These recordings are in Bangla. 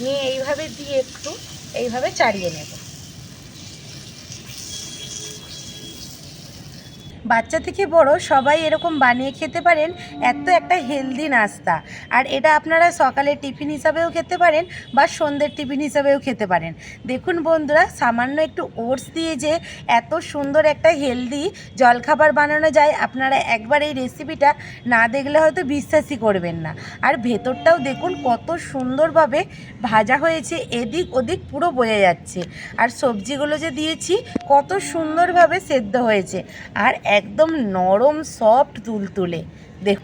নিয়ে এইভাবে দিয়ে একটু এইভাবে চাড়িয়ে নেব। বাচ্চা থেকে বড় সবাই এরকম বানিয়ে খেতে পারেন, এত একটা হেলদি নাস্তা। আর এটা আপনারা সকালে টিফিন হিসাবেও খেতে পারেন বা সন্ধ্যের টিফিন হিসাবেও খেতে পারেন। দেখুন বন্ধুরা, সামান্য একটু ওটস দিয়ে যে এত সুন্দর একটা হেলদি জলখাবার বানানো যায়, আপনারা একবার এই রেসিপিটা না দেখলে হয়তো বিশ্বাসই করবেন না। আর ভেতরটাও দেখুন কত সুন্দরভাবে ভাজা হয়েছে, এদিক ওদিক পুরো বোঝা যাচ্ছে। আর সবজিগুলো যে দিয়েছি, কত সুন্দরভাবে সেদ্ধ হয়েছে। আর একদম নরম সফট তুলতুলে দেখ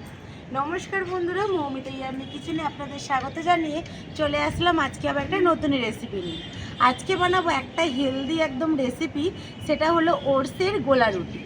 নমস্কার বন্ধুরা, মৌমিতা কিছু কিচেনে আপনাদের স্বাগত জানিয়ে চলে আসলাম আজকে আবার একটা নতুন রেসিপি নিয়ে। আজকে বানাবো একটা হেলদি একদম রেসিপি সেটা হলো ওটসের গোলা রুটি।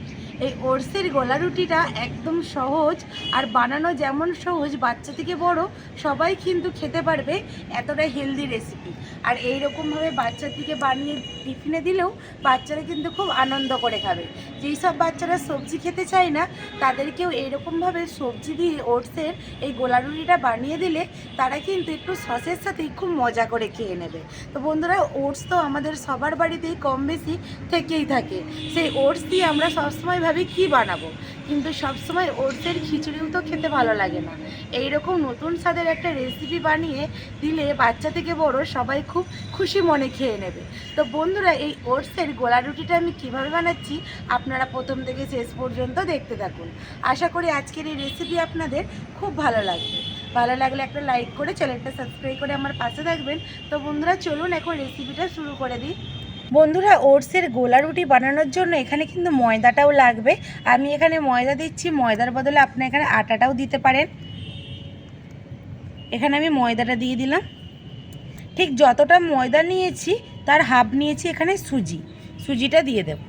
এই ওটসের গোলা রুটিটা একদম সহজ আর বানানো যেমন সহজ, বাচ্চা থেকে বড় সবাই কিন্তু খেতে পারবে এতটা হেলদি রেসিপি আর এই রকমভাবে বাচ্চার দিকে বানিয়ে টিফিনে দিলেও বাচ্চারা কিন্তু খুব আনন্দ করে খাবে। যেই সব বাচ্চারা সবজি খেতে চায় না, তাদেরকেও এইরকমভাবে সবজি দিয়ে ওটসের এই গোলা রুটিটা বানিয়ে দিলে তারা কিন্তু একটু সসের সাথেই খুব মজা করে খেয়ে নেবে। তো বন্ধুরা ওটস তো আমাদের সবার বাড়িতেই কম বেশি থেকেই থাকে। সেই ওটস দিয়ে আমরা সবসময় ভাবি কী বানাবো? কিন্তু সবসময় ওটসের খিচুড়িও তো খেতে ভালো লাগে না। এই রকম নতুন স্বাদের একটা রেসিপি বানিয়ে দিলে বাচ্চা থেকে বড় সবাই খুব খুশি মনে খেয়ে নেবে। তো বন্ধুরা, এই ওটসের গোলা রুটিটা আমি কীভাবে বানাচ্ছি আপনারা প্রথম থেকে শেষ পর্যন্ত দেখতে থাকুন। আশা করি আজকের এই রেসিপি আপনাদের খুব ভালো লাগবে। ভালো লাগলে একটা লাইক করে চ্যানেলটা সাবস্ক্রাইব করে আমার পাশে থাকবেন। তো বন্ধুরা, চলুন এখন রেসিপিটা শুরু করে দিই। বন্ধুরা ওটসের গোলা রুটি বানানোর জন্য এখানে কিন্তু ময়দাটাও লাগবে। আমি এখানে ময়দা দিচ্ছি, ময়দার বদলে আপনি এখানে আটাটাও দিতে পারেন। এখানে আমি ময়দাটা দিয়ে দিলাম। ঠিক যতটা ময়দা নিয়েছি, তার হাফ নিয়েছি এখানে সুজি। সুজিটা দিয়ে দেব।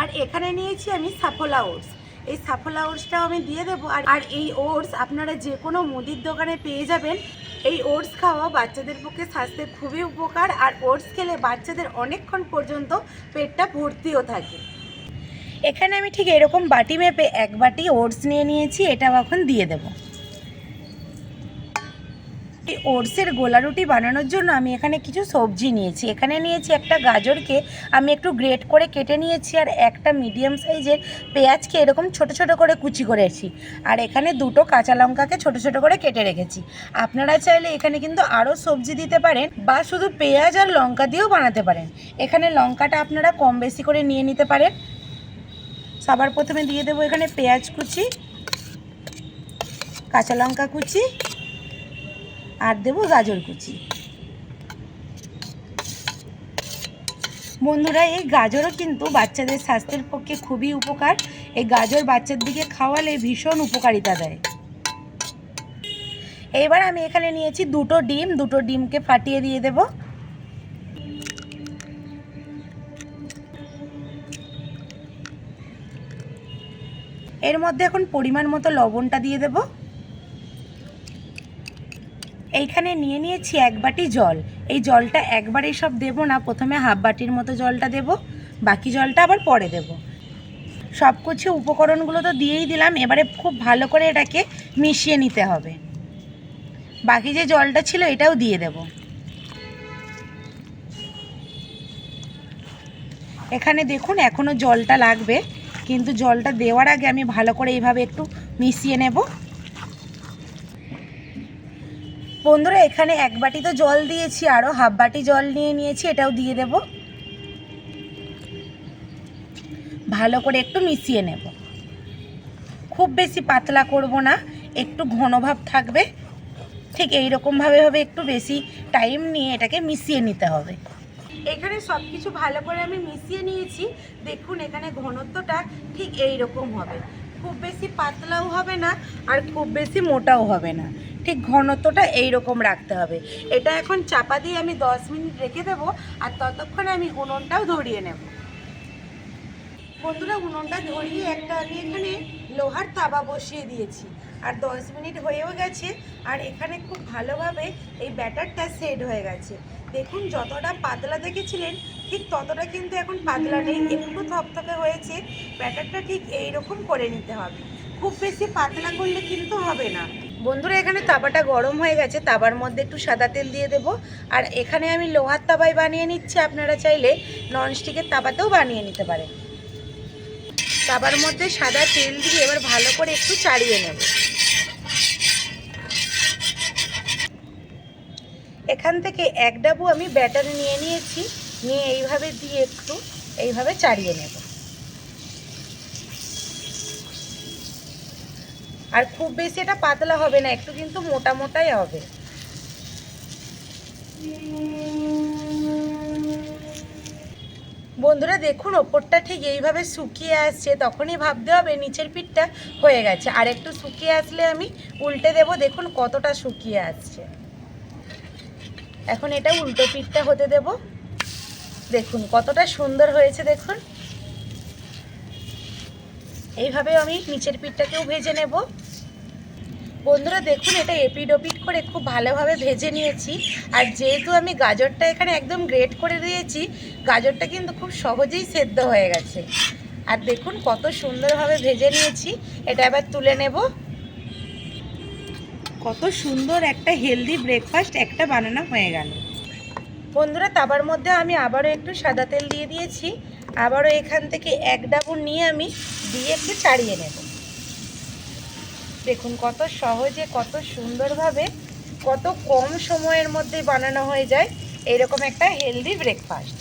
আর এখানে নিয়েছি আমি সাফোলা ওটস। এই সাফোলা ওটসটাও আমি দিয়ে দেবো। আর এই ওটস আপনারা যে কোনো মুদির দোকানে পেয়ে যাবেন। এই ওটস খাওয়া বাচ্চাদের পক্ষে স্বাস্থ্যের খুবই উপকার, আর ওটস খেলে বাচ্চাদের অনেকক্ষণ পর্যন্ত পেটটা ভর্তিও থাকে। এখানে আমি ঠিক এরকম বাটি মেপে এক বাটি ওটস নিয়ে নিয়েছি, এটাও এখন দিয়ে দেবো। এই ওটসের গোলা রুটি বানানোর জন্য আমি এখানে কিছু সবজি নিয়েছি। এখানে নিয়েছি একটা গাজরকে আমি একটু গ্রেট করে কেটে নিয়েছি আর একটা মিডিয়াম সাইজের পেঁয়াজকে এরকম ছোট ছোট করে কুচি করেছি। আর এখানে দুটো কাঁচা লঙ্কাকে ছোট ছোট করে কেটে রেখেছি। আপনারা চাইলে এখানে কিন্তু আরও সবজি দিতে পারেন বা শুধু পেঁয়াজ আর লঙ্কা দিয়েও বানাতে পারেন। এখানে লঙ্কাটা আপনারা কম বেশি করে নিয়ে নিতে পারেন। সবার প্রথমে দিয়ে দেবো এখানে পেঁয়াজ কুচি, কাঁচা লঙ্কা কুচি আর দেবো গাজর কুচি। বন্ধুরা, এই গাজরও কিন্তু বাচ্চাদের স্বাস্থ্যের পক্ষে খুবই উপকার। এই গাজর বাচ্চার দিকে খাওয়ালে ভীষণ উপকারিতা দেয়। এবার আমি এখানে নিয়েছি দুটো ডিম। দুটো ডিমকে ফাটিয়ে দিয়ে দেব। এর মধ্যে এখন পরিমাণ মতো লবণটা দিয়ে দেবো। এইখানে নিয়ে নিয়েছি এক বাটি জল। এই জলটা একবারেই সব দেবো না, প্রথমে হাফ বাটির মতো জলটা দেব, বাকি জলটা আবার পরে দেব। সব কিছু উপকরণগুলো তো দিয়েই দিলাম, এবারে খুব ভালো করে এটাকে মিশিয়ে নিতে হবে। বাকি যে জলটা ছিল এটাও দিয়ে দেব। এখানে দেখুন এখনও জলটা লাগবে, কিন্তু জলটা দেওয়ার আগে আমি ভালো করে এইভাবে একটু মিশিয়ে নেব। বন্ধুরা, এখানে এক বাটি তো জল দিয়েছি আরও হাফ বাটি জল নিয়ে নিয়েছি, এটাও দিয়ে দেব। ভালো করে একটু মিশিয়ে নেব। খুব বেশি পাতলা করব না, একটু ঘনভাব থাকবে। ঠিক এই রকমভাবে হবে, একটু বেশি টাইম নিয়ে এটাকে মিশিয়ে নিতে হবে। এখানে সব কিছু ভালো করে আমি মিশিয়ে নিয়েছি, দেখুন এখানে ঘনত্বটা ঠিক এই রকম হবে। খুব বেশি পাতলাও হবে না, আর খুব বেশি মোটাও হবে না। ঠিক ঘনত্বটা এই রকম রাখতে হবে। এটা এখন চাপা দিয়ে আমি দশ মিনিট রেখে দেবো আর ততক্ষণে আমি উনুনটাও ধরিয়ে নেব। বন্ধুরা, উনুনটা ধরিয়ে একটা আমি এখানে লোহার তাবা বসিয়ে দিয়েছি। আর দশ মিনিট হয়েও গেছে আর এখানে খুব ভালোভাবে এই ব্যাটারটা সেট হয়ে গেছে। দেখুন, যতটা পাতলা দেখেছিলেন, ঠিক ততটা কিন্তু এখন পাতলা নেই। একটু থপথপে হয়েছে। ব্যাটারটা ঠিক এই রকম করে নিতে হবে। খুব বেশি পাতলা করলে কিন্তু হবে না। বন্ধুরা, এখানে তাওয়াটা গরম হয়ে গেছে, তাবার মধ্যে একটু সাদা তেল দিয়ে দেব। আর এখানে আমি লোহার তাওয়ায় বানিয়ে নিচ্ছি, আপনারা চাইলে ননস্টিকের তাওয়াতেও বানিয়ে নিতে পারেন। তাবার মধ্যে সাদা তেল দিয়ে এবার ভালো করে একটু চাড়িয়ে নেব। এখান থেকে এক ডাবু আমি ব্যাটার নিয়ে নিয়েছি, নিয়ে এইভাবে দিয়ে একটু এইভাবে চাড়িয়ে নেব। আর খুব বেশি এটা পাতলা হবে না, একটু কিন্তু মোটা মোটাই হবে। বন্ধুরা দেখুন, ওপরটা ঠিক এইভাবে শুকিয়ে আসছে, তখনই ভাবতে হবে নিচের পিঠটা হয়ে গেছে। আর একটু শুকিয়ে আসলে আমি উল্টে দেব, দেখুন কতটা শুকিয়ে আসছে। এখন এটা উল্টো পিঠটা হতে দেব। দেখুন কতটা সুন্দর হয়েছে, দেখুন। এইভাবে আমি নিচের পিঠটাকেও ভেজে নেব। বন্ধুরা দেখুন, এটা এপিড ওপিড করে খুব ভালোভাবে ভেজে নিয়েছি। আর যেহেতু আমি গাজরটা এখানে একদম গ্রেট করে দিয়েছি, গাজরটা কিন্তু খুব সহজেই সেদ্ধ হয়ে গেছে। আর দেখুন, কত সুন্দরভাবে ভেজে নিয়েছি। এটা এবার তুলে নেব। কত সুন্দর একটা হেলদি ব্রেকফাস্ট একটা বানানো হয়ে গেল। বন্ধুরা, তাবার মধ্যে আমি আবারও একটু সাদা তেল দিয়ে দিয়েছি। আবারও এখান থেকে এক ডাবুর নিয়ে আমি দিয়ে একটু চাড়িয়ে নেব। দেখুন, কত সহজে, কত সুন্দরভাবে, কত কম সময়ের মধ্যে বানানো হয়ে যায়। এরকম একটা হেলদি ব্রেকফাস্ট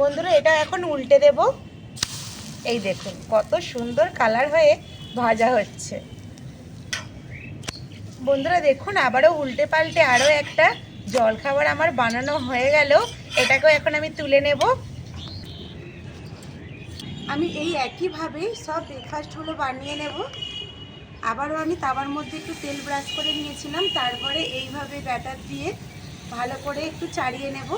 বন্ধুরা, এটা এখন উল্টে দেব। এই দেখুন, কত সুন্দর কালার হয়ে ভাজা হচ্ছে। বন্ধুরা, দেখুন, আবারও উল্টে পাল্টে আরও একটা জলখাবার আমার বানানো হয়ে গেল। এটাকেও এখন আমি তুলে নেব। আমি এই একইভাবে সব ব্রেকফাস্টগুলো বানিয়ে নেব। আবারও আমি তাওয়ার মধ্যে একটু তেল ব্রাশ করে নিয়েছিলাম। তারপরে এইভাবে ব্যাটার দিয়ে ভালো করে একটু চাড়িয়ে নেব।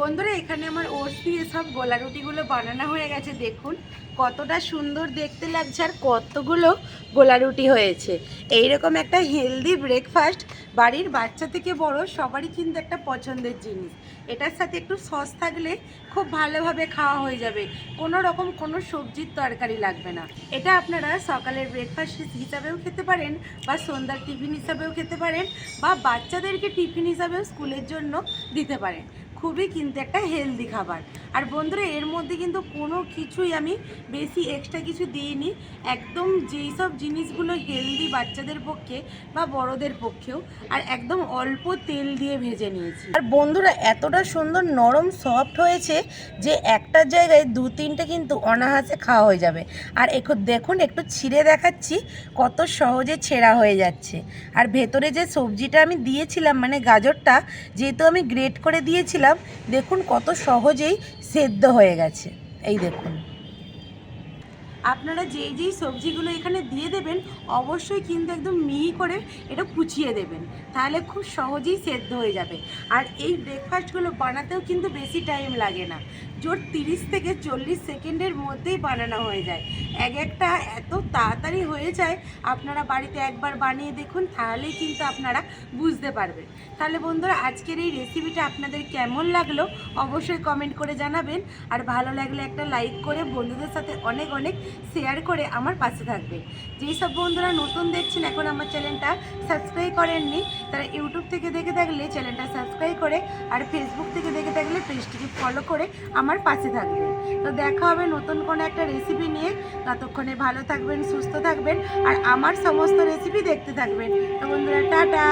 বন্ধুরা, এখানে আমার ওটস দিয়ে সব গোলা রুটিগুলো বানানো হয়ে গেছে। দেখুন, কতটা সুন্দর দেখতে লাগছে আর কতগুলো গোলা রুটি হয়েছে। এই রকম একটা হেলদি ব্রেকফাস্ট বাড়ির বাচ্চা থেকে বড় সবারই কিন্তু একটা পছন্দের জিনিস। এটার সাথে একটু সস থাকলে খুব ভালোভাবে খাওয়া হয়ে যাবে। কোনো রকম কোনো সবজির তরকারি লাগবে না। এটা আপনারা সকালের ব্রেকফাস্ট হিসাবেও খেতে পারেন বা সন্ধ্যার টিফিন হিসাবেও খেতে পারেন বা বাচ্চাদেরকে টিফিন হিসাবেও স্কুলের জন্য দিতে পারেন। খুবই কিন্তু একটা হেলদি খাবার। আর বন্ধুরা, এর মধ্যে কিন্তু কোনো কিছুই আমি বেশি এক্সট্রা কিছু দিইনি। একদম যেই সব জিনিসগুলো হেলদি বাচ্চাদের পক্ষে বা বড়দের পক্ষেও, আর একদম অল্প তেল দিয়ে ভেজে নিয়েছি। আর বন্ধুরা, এতটা সুন্দর নরম সফট হয়েছে যে একটা জায়গায় দু তিনটে কিন্তু অনাহাসে খাওয়া হয়ে যাবে। আর এখন দেখুন, একটু ছিঁড়ে দেখাচ্ছি কত সহজে ছেঁড়া হয়ে যাচ্ছে। আর ভেতরে যে সবজিটা আমি দিয়েছিলাম মানে গাজরটা, যেহেতু আমি গ্রেট করে দিয়েছিলাম দেখুন কত সহজেই সেদ্ধ হয়ে গেছে। এই দেখুন। আপনারা যেই যেই সবজিগুলো এখানে দিয়ে দেবেন, অবশ্যই কিন্তু একদম মিহি করে এটা কুচিয়ে দেবেন। তাহলে খুব সহজেই সেদ্ধ হয়ে যাবে। আর এই ব্রেকফাস্টগুলো বানাতেও কিন্তু বেশি টাইম লাগে না। জোর তিরিশ থেকে চল্লিশ সেকেন্ডের মধ্যেই বানানো হয়ে যায়। এক একটা এত তাড়াতাড়ি হয়ে যায়, আপনারা বাড়িতে একবার বানিয়ে দেখুন, তাহলেই কিন্তু আপনারা বুঝতে পারবেন। তাহলে বন্ধুরা, আজকের এই রেসিপিটা আপনাদের কেমন লাগল অবশ্যই কমেন্ট করে জানাবেন। আর ভালো লাগলে একটা লাইক করে বন্ধুদের সাথে অনেক অনেক শেয়ার করে আমার পাশে থাকবেন। যেই সব বন্ধুরা নতুন দেখছেন, এখন আমার চ্যানেলটা সাবস্ক্রাইব করেননি, তারা ইউটিউব থেকে দেখে থাকলে চ্যানেলটা সাবস্ক্রাইব করে, আর ফেসবুক থেকে দেখে থাকলে পেজটিকে ফলো করে আমার পাশে থাকবেন। তো দেখা হবে নতুন কোনো একটা রেসিপি নিয়ে। ততক্ষণে ভালো থাকবেন, সুস্থ থাকবেন, আর আমার সমস্ত রেসিপি দেখতে থাকবেন। তো বন্ধুরা, টাটা!